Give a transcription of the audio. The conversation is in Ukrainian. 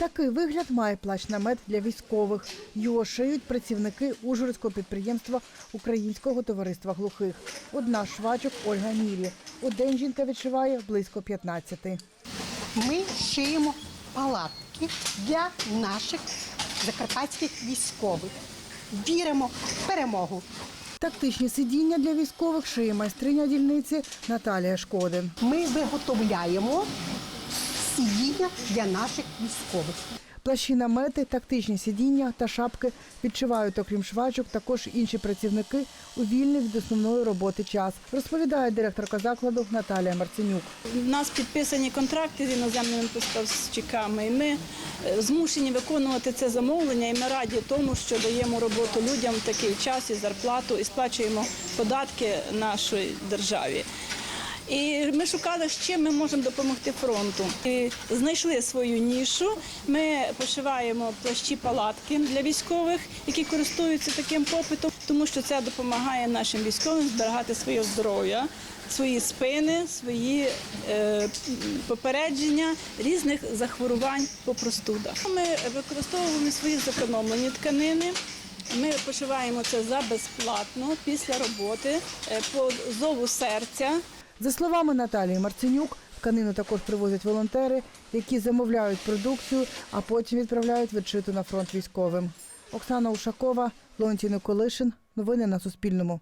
Такий вигляд має плащ-намет для військових. Його шиють працівники Ужгородського підприємства Українського товариства глухих. Одна швачок Ольга Мірі. У день жінка відшиває близько 15. Ми шиємо палатки для наших закарпатських військових. Віримо в перемогу. Тактичні сидіння для військових шиє майстриня дільниці Наталія Шкодин. Ми виготовляємо сидіння для наших військових. Плащі намети, тактичні сидіння та шапки відчувають, окрім швачок, також інші працівники у вільний від основної роботи час, розповідає директорка закладу Наталія Марценюк. У нас підписані контракти з іноземними поставщиками, і ми е, змушені виконувати це замовлення. І ми раді тому, що даємо роботу людям в такий час і зарплату, і сплачуємо податки нашій державі. І ми шукали, з чим ми можемо допомогти фронту. І знайшли свою нішу. Ми пошиваємо плащі палатки для військових, які користуються таким попитом, тому що це допомагає нашим військовим зберігати своє здоров'я, свої спини, свої е, попередження різних захворювань по простудах. Ми використовуємо свої зекономлені тканини. Ми пошиваємо це за безплатно після роботи е, по зову серця. За словами Наталії Марценюк, тканину також привозять волонтери, які замовляють продукцію, а потім відправляють відшиту на фронт військовим. Оксана Ушакова, Леонтій Николишин. Новини на Суспільному.